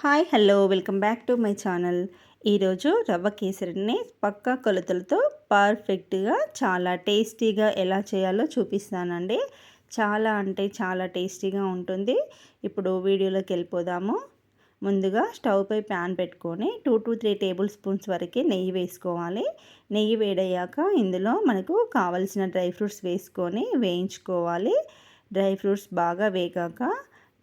Hi hello welcome back to my channel. ఈరోజు రవ్వ కేసరిని పక్కా కొలతలతో పర్ఫెక్ట్గా చాలా టేస్టీగా ఎలా చేయాలో చూపిస్తానండి. చాలా అంటే చాలా టేస్టీగా ఉంటుంది. ఇప్పుడు వీడియోలోకి వెళ్ళిపోదాము. ముందుగా స్టవ్ పై ప్యాన్ పెట్టుకొని two to three tablespoons వరకు నెయ్యి వేసుకోవాలి. నెయ్యి వేడయ్యాక ఇందులో మనకు కావలసిన డ్రై ఫ్రూట్స్ వేసుకొని వేయించుకోవాలి. డ్రై ఫ్రూట్స్ బాగా వేగాక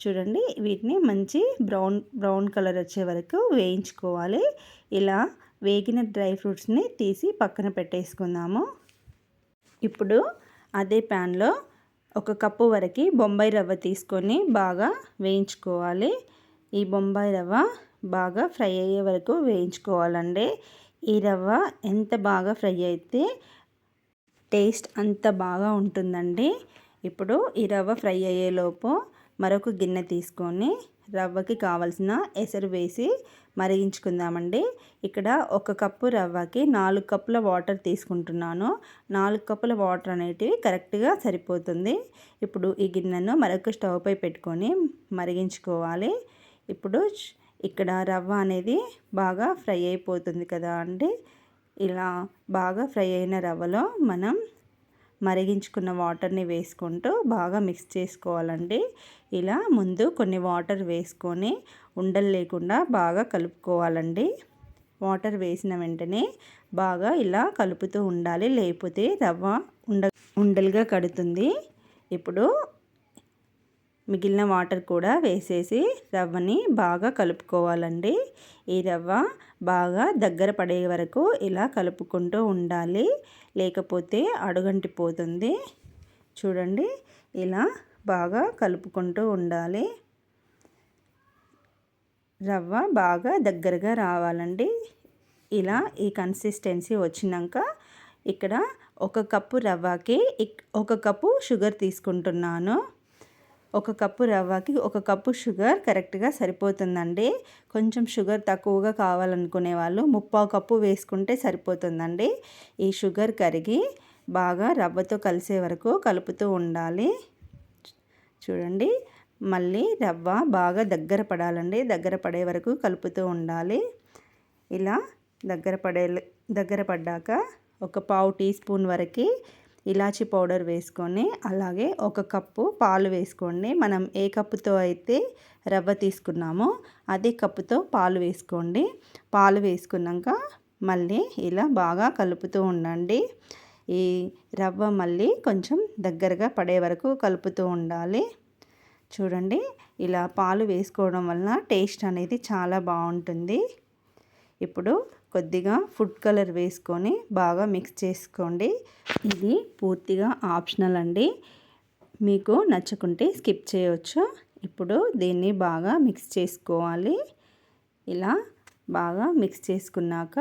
చూడండి వీటిని మంచి బ్రౌన్ బ్రౌన్ కలర్ వచ్చే వరకు వేయించుకోవాలి. ఇలా వేగిన డ్రై ఫ్రూట్స్ని తీసి పక్కన పెట్టేసుకుందాము. ఇప్పుడు అదే ప్యాన్లో ఒక కప్పు వరకు బొంబాయి రవ్వ తీసుకొని బాగా వేయించుకోవాలి. ఈ బొంబాయి రవ్వ బాగా ఫ్రై అయ్యే వరకు వేయించుకోవాలండి. ఈ రవ్వ ఎంత బాగా ఫ్రై అయితే టేస్ట్ అంత బాగా ఉంటుందండి. ఇప్పుడు ఈ రవ్వ ఫ్రై అయ్యేలోపు మరొక గిన్నె తీసుకొని రవ్వకి కావలసిన ఎసరు వేసి మరిగించుకుందామండి. ఇక్కడ ఒక కప్పు రవ్వకి నాలుగు కప్పుల వాటర్ తీసుకుంటున్నాను. నాలుగు కప్పుల వాటర్ అనేటివి కరెక్ట్గా సరిపోతుంది. ఇప్పుడు ఈ గిన్నెను మరొక స్టవ్ పై పెట్టుకొని మరిగించుకోవాలి. ఇప్పుడు ఇక్కడ రవ్వ అనేది బాగా ఫ్రై అయిపోతుంది కదా అండి. ఇలా బాగా ఫ్రై అయిన రవ్వలో మనం మరిగించుకున్న వాటర్ని వేసుకుంటూ బాగా మిక్స్ చేసుకోవాలండి. ఇలా ముందు కొన్ని వాటర్ వేసుకొని ఉండలు లేకుండా బాగా కలుపుకోవాలండి. వాటర్ వేసిన వెంటనే బాగా ఇలా కలుపుతూ ఉండాలి. లేకపోతే రవ్వ ఉండ ఉండలుగా కడుతుంది. ఇప్పుడు మిగిలిన వాటర్ కూడా వేసేసి రవ్వని బాగా కలుపుకోవాలండి. ఈ రవ్వ బాగా దగ్గర పడే వరకు ఇలా కలుపుకుంటూ ఉండాలి. లేకపోతే అడుగంటిపోతుంది. చూడండి ఇలా బాగా కలుపుకుంటూ ఉండాలి. రవ్వ బాగా దగ్గరగా రావాలండి. ఇలా ఈ కన్సిస్టెన్సీ వచ్చినాక ఇక్కడ ఒక కప్పు రవ్వకి ఒక కప్పు షుగర్ తీసుకుంటున్నాను. ఒక కప్పు రవ్వకి ఒక కప్పు షుగర్ కరెక్ట్గా సరిపోతుందండి. కొంచెం షుగర్ తక్కువగా కావాలనుకునే వాళ్ళు ముప్పావు కప్పు వేసుకుంటే సరిపోతుందండి. ఈ షుగర్ కరిగి బాగా రవ్వతో కలిసే వరకు కలుపుతూ ఉండాలి. చూడండి మళ్ళీ రవ్వ బాగా దగ్గర పడాలండి. దగ్గర పడే వరకు కలుపుతూ ఉండాలి. ఇలా దగ్గర పడే దగ్గర పడ్డాక ఒక పావు టీ స్పూన్ వరకు ఇలాచి పౌడర్ వేసుకొని అలాగే ఒక కప్పు పాలు వేసుకోండి. మనం ఏ కప్పుతో అయితే రవ్వ తీసుకున్నామో అదే కప్పుతో పాలు వేసుకోండి. పాలు వేసుకున్నాక మళ్ళీ ఇలా బాగా కలుపుతూ ఉండండి. ఈ రవ్వ మళ్ళీ కొంచెం దగ్గరగా పడే వరకు కలుపుతూ ఉండాలి. చూడండి ఇలా పాలు వేసుకోవడం వలన టేస్ట్ అనేది చాలా బాగుంటుంది. ఇప్పుడు కొద్దిగా ఫుడ్ కలర్ వేసుకొని బాగా మిక్స్ చేసుకోండి. ఇది పూర్తిగా ఆప్షనల్ అండి. మీకు నచ్చకుంటే స్కిప్ చేయవచ్చు ఇప్పుడు దీన్ని బాగా మిక్స్ చేసుకోవాలి. ఇలా బాగా మిక్స్ చేసుకున్నాక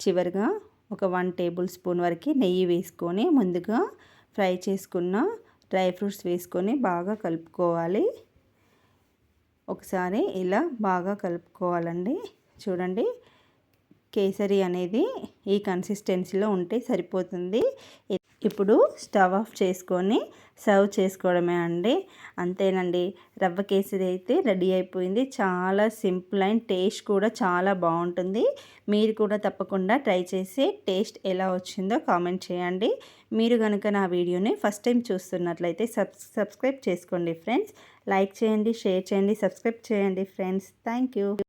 చివరిగా ఒక వన్ టేబుల్ స్పూన్ వరకు నెయ్యి వేసుకొని ముందుగా ఫ్రై చేసుకున్న డ్రై ఫ్రూట్స్ వేసుకొని బాగా కలుపుకోవాలి. ఒకసారి ఇలా బాగా కలుపుకోవాలండి. చూడండి కేసరి అనేది ఈ కన్సిస్టెన్సీలో ఉంటే సరిపోతుంది. ఇప్పుడు స్టవ్ ఆఫ్ చేసుకొని సర్వ్ చేసుకోవడమే అండి. అంతేనండి. రవ్వ కేసరి అయితే రెడీ అయిపోయింది. చాలా సింపుల్ అండ్ టేస్ట్ కూడా చాలా బాగుంటుంది. మీరు కూడా తప్పకుండా ట్రై చేసి టేస్ట్ ఎలా వచ్చిందో కామెంట్ చేయండి. మీరు కనుక నా వీడియోని ఫస్ట్ టైం చూస్తున్నట్లయితే సబ్ సబ్స్క్రైబ్ చేసుకోండి ఫ్రెండ్స్. లైక్ చేయండి షేర్ చేయండి సబ్స్క్రైబ్ చేయండి ఫ్రెండ్స్. థ్యాంక్